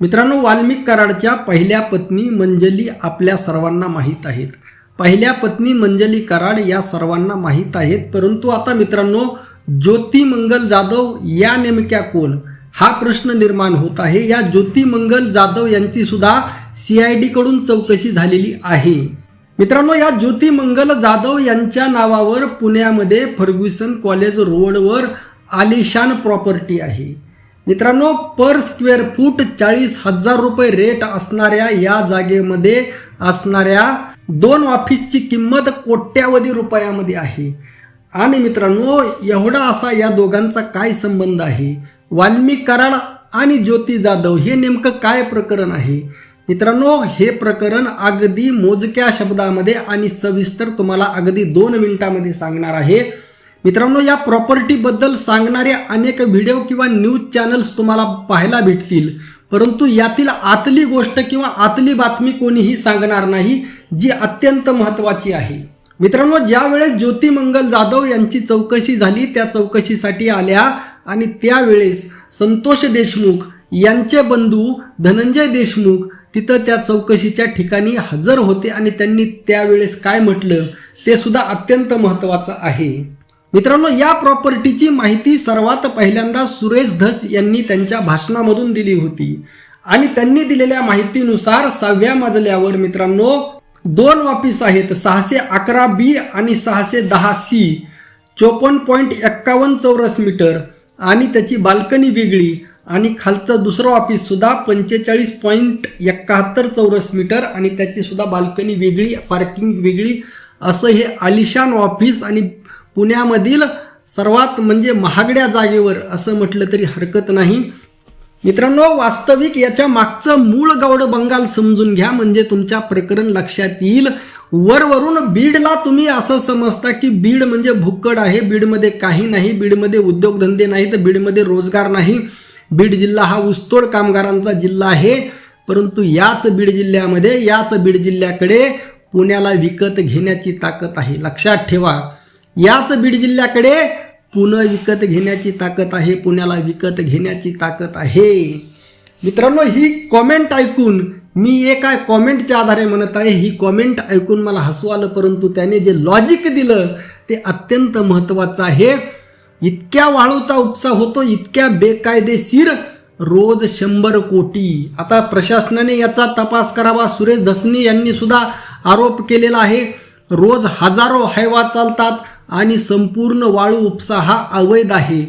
मित्रांनो वाल्मिक कराडच्या पहिल्या पत्नी मंजली आपल्या सर्वांना माहीत आहेत. पहिल्या पत्नी मंजली कराड या सर्वांना माहीत आहेत. परंतु आता मित्रांनो ज्योती मंगल जाधव या नेमक्या कोण? हा प्रश्न निर्माण होत आहे. या ज्योती मंगल जाधव यांची सुद्धा सीआयडी कडून चौकशी झालेली आहे. मित्रांनो या ज्योती मंगल जाधव यांच्या नावावर पुण्यामध्ये फर्ग्युसन कॉलेज रोडवर आलिशान प्रॉपर्टी आहे. मित्रांनो पर स्क्वेअर फूट चाळीस हजार रुपये रेट असणाऱ्या या जागेमध्ये असणाऱ्या दोन ऑफिसची किंमत कोट्यावधी रुपयामध्ये आहे. आणि मित्रांनो एवढा असा या दोघांचा काय संबंध आहे? वाल्मिक कराड आणि ज्योती जाधव हे नेमकं काय प्रकरण आहे? मित्रांनो हे प्रकरण अगदी मोजक्या शब्दामध्ये आणि सविस्तर तुम्हाला अगदी दोन मिनिटामध्ये सांगणार आहे. मित्रांनो या प्रॉपर्टीबद्दल सांगणारे अनेक व्हिडिओ किंवा न्यूज चॅनल्स तुम्हाला पाहायला भेटतील. परंतु यातील आतली गोष्ट किंवा आतली बातमी कोणीही सांगणार नाही जी अत्यंत महत्त्वाची आहे. मित्रांनो ज्यावेळेस ज्योतिमंगल ज्योती मंगल जाधव यांची चौकशी झाली त्या चौकशीसाठी आल्या आणि त्यावेळेस संतोष देशमुख यांचे बंधू धनंजय देशमुख तिथं त्या चौकशीच्या ठिकाणी हजर होते आणि त्यांनी त्यावेळेस काय म्हटलं ते सुद्धा अत्यंत महत्त्वाचं आहे. मित्रांनो या प्रॉपर्टीची माहिती सर्वात पहिल्यांदा सुरेश धस यांनी त्यांच्या भाषणामधून दिली होती. आणि त्यांनी दिलेल्या माहितीनुसार सहाव्या मजल्यावर मित्रांनो दोन ऑफिस आहेत सहाशे अकरा बी आणि सहाशे दहा सी चोपन्न पॉईंट एक्कावन्न चौरस मीटर आणि त्याची बाल्कनी वेगळी आणि खालचं दुसरं ऑफिस सुद्धा पंचेचाळीस पॉईंट एकाहत्तर चौरस मीटर आणि त्याची सुद्धा बाल्कनी वेगळी पार्किंग वेगळी असं हे आलिशान ऑफिस आणि पुण्यामधील सर्वात म्हणजे महागड्या जागेवर असं म्हटलं तरी हरकत नाही. मित्रांनो वास्तविक याच्या मागचं मूळ गौड बंगाल समजून घ्या म्हणजे तुमच्या प्रकरण लक्षात येईल. वरवरून बीडला तुम्ही असं समजता की बीड म्हणजे भुक्कड आहे. बीडमध्ये काही नाही. बीडमध्ये उद्योगधंदे नाही तर बीडमध्ये रोजगार नाही. बीड जिल्हा हा ऊसतोड कामगारांचा जिल्हा आहे. परंतु याच बीड जिल्ह्यामध्ये याच बीड जिल्ह्याकडे पुण्याला विकत घेण्याची ताकद आहे. लक्षात ठेवा. याच बीड जिल्ह्याकडे पुणे विकत घेण्याची ताकद आहे पुण्याला विकत घेण्याची ताकद आहे. मित्रांनो ही कॉमेंट ऐकून मी एका कॉमेंटच्या आधारे म्हणत आहे ही कॉमेंट ऐकून मला हसू आलं परंतु त्याने जे लॉजिक दिलं ते अत्यंत महत्त्वाचं आहे. इतक्या वाळूचा उपसा होतो इतक्या बेकायदेशीर रोज शंभर कोटी. आता प्रशासनाने याचा तपास करावा सुरेश धसनी यांनी सुद्धा आरोप केलेला आहे. रोज हजारो हैवा चालतात आणि संपूर्ण वाळू उपसा हा अवैध आहे.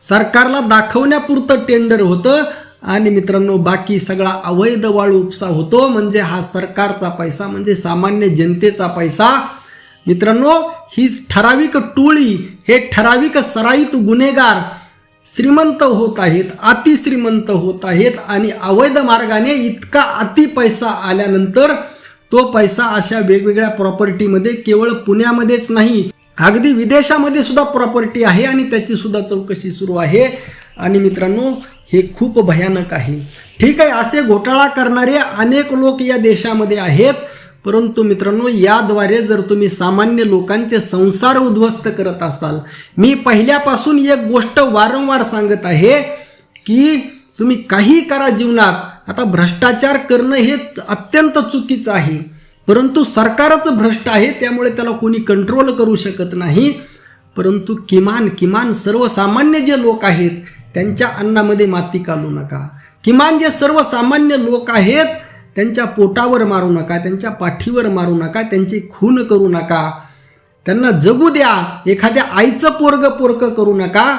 सरकारला दाखवण्यापुरतं टेंडर होतं आणि मित्रांनो बाकी सगळा अवैध वाळू उपसा होतो. म्हणजे हा सरकारचा पैसा म्हणजे सामान्य जनतेचा पैसा. मित्रांनो ही ठराविक टोळी हे ठराविक सराईत गुन्हेगार श्रीमंत होत आहेत अतिश्रीमंत होत आहेत आणि अवैध मार्गाने इतका अति पैसा आल्यानंतर तो पैसा अशा वेगवेगळ्या प्रॉपर्टीमध्ये केवळ पुण्यामध्येच नाही अगदी विदेशामध्ये सुद्धा प्रॉपर्टी आहे आणि त्याची सुद्धा चौकशी सुरू आहे. आणि मित्रांनो हे खूप भयानक आहे. ठीक आहे असे घोटाळा करणारे अनेक लोक या देशामध्ये आहेत. परंतु मित्रांनो याद्वारे जर तुम्ही सामान्य लोकांचे संसार उद्ध्वस्त करत असाल मी पहिल्यापासून एक गोष्ट वारंवार सांगत आहे की तुम्ही काही करा जीवनात. आता भ्रष्टाचार करणं हे अत्यंत चुकीचं आहे. परंतु सरकारच भ्रष्ट आहे त्यामुळे त्याला कोणी कंट्रोल करू शकत नाही. परंतु किमान किमान सर्वसामान्य जे लोक आहेत त्यांच्या अन्नामध्ये माती घालू नका. किमान जे सर्वसामान्य लोक आहेत त्यांच्या पोटावर मारू नका त्यांच्या पाठीवर मारू नका त्यांची खून करू नका. त्यांना जगू द्या एखाद्या आईचं पोरग पोरग करू नका.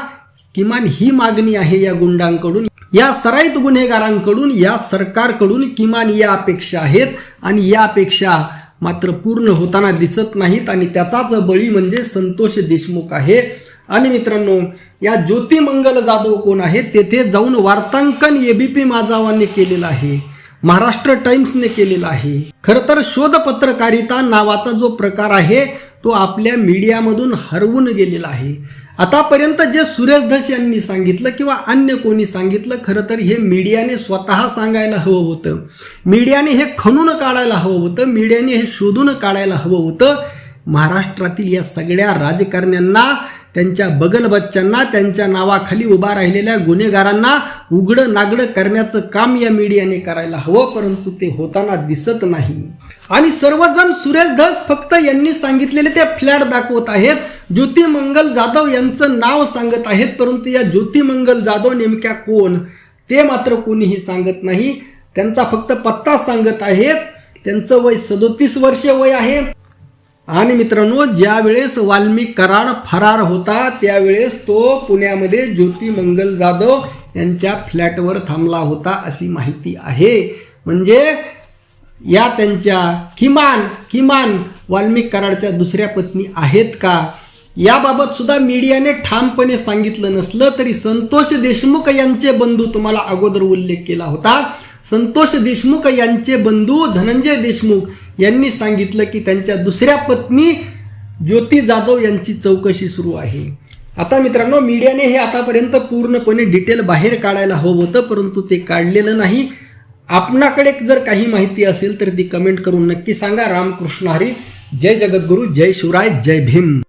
किमान ही मागणी आहे या गुंडांकडून. या सराईत गुन्हेगारांकडून या सरकारकडून किमान या अपेक्षा आहेत आणि या अपेक्षा मात्र पूर्ण होताना दिसत नाहीत आणि त्याचाच बळी म्हणजे संतोष देशमुख आहे. आणि मित्रांनो या ज्योतिमंगल जाधव कोण आहेत तेथे जाऊन वार्तांकन एबीपी माझावाने केलेलं आहे महाराष्ट्र टाइम्सने केलेला आहे. खरं तर शोध पत्रकारिता नावाचा जो प्रकार आहे तो आपल्या मीडियामधून हरवून गेलेला आहे. आतापर्यंत जे सुरेश धस यांनी सांगितलं किंवा अन्य कोणी सांगितलं खरं तर हे मीडियाने स्वतः सांगायला हवं होतं. मीडियाने हे खणून काढायला हवं होतं मीडियाने हे शोधून काढायला हवं होतं. महाराष्ट्रातील या सगळ्या राजकारण्यांना त्यांच्या बगल बच्चांना त्यांच्या नावाखाली उभा राहिलेल्या गुन्हेगारांना उघडं नागडं करण्याचं काम या मीडियाने करायला हवं परंतु ते होताना दिसत नाही. आणि सर्वजण सुरेश धस फक्त यांनी सांगितलेले ते फ्लॅट दाखवत आहेत. ज्योतिमंगल जाधव यांचं नाव सांगत आहेत परंतु या ज्योतिमंगल जाधव नेमक्या कोण? ते मात्र कोणीही सांगत नाही. त्यांचा फक्त पत्ता सांगत आहेत. त्यांचं वय सदोतीस वर्ष वय आहे. आणि मित्रांनो ज्यावेळेस वाल्मिक कराड फरार होता त्यावेळेस तो पुण्यामध्ये ज्योतिमंगल जाधव यांच्या फ्लॅटवर थांबला होता अशी माहिती आहे. म्हणजे या त्यांच्या किमान किमान वाल्मिक कराडच्या दुसऱ्या पत्नी आहेत का? याबाबत सुद्धा मीडियाने ठामपणे सांगितलं नसलं तरी संतोष देशमुख यांचे बंधू तुम्हाला अगोदर उल्लेख केला होता. संतोष देशमुख यांचे बंधू धनंजय देशमुख यांनी सांगितलं की त्यांच्या दुसऱ्या पत्नी ज्योती जाधव यांची चौकशी सुरू आहे. आता मित्रांनो मीडियाने हे आतापर्यंत पूर्णपणे डिटेल बाहेर काढायला हवं होतं परंतु ते काढलेलं नाही. आपणाकडे जर काही माहिती असेल तर ती कमेंट करून नक्की सांगा. रामकृष्ण हरी. जय जगद्गुरू. जय शिवराय. जय भीम.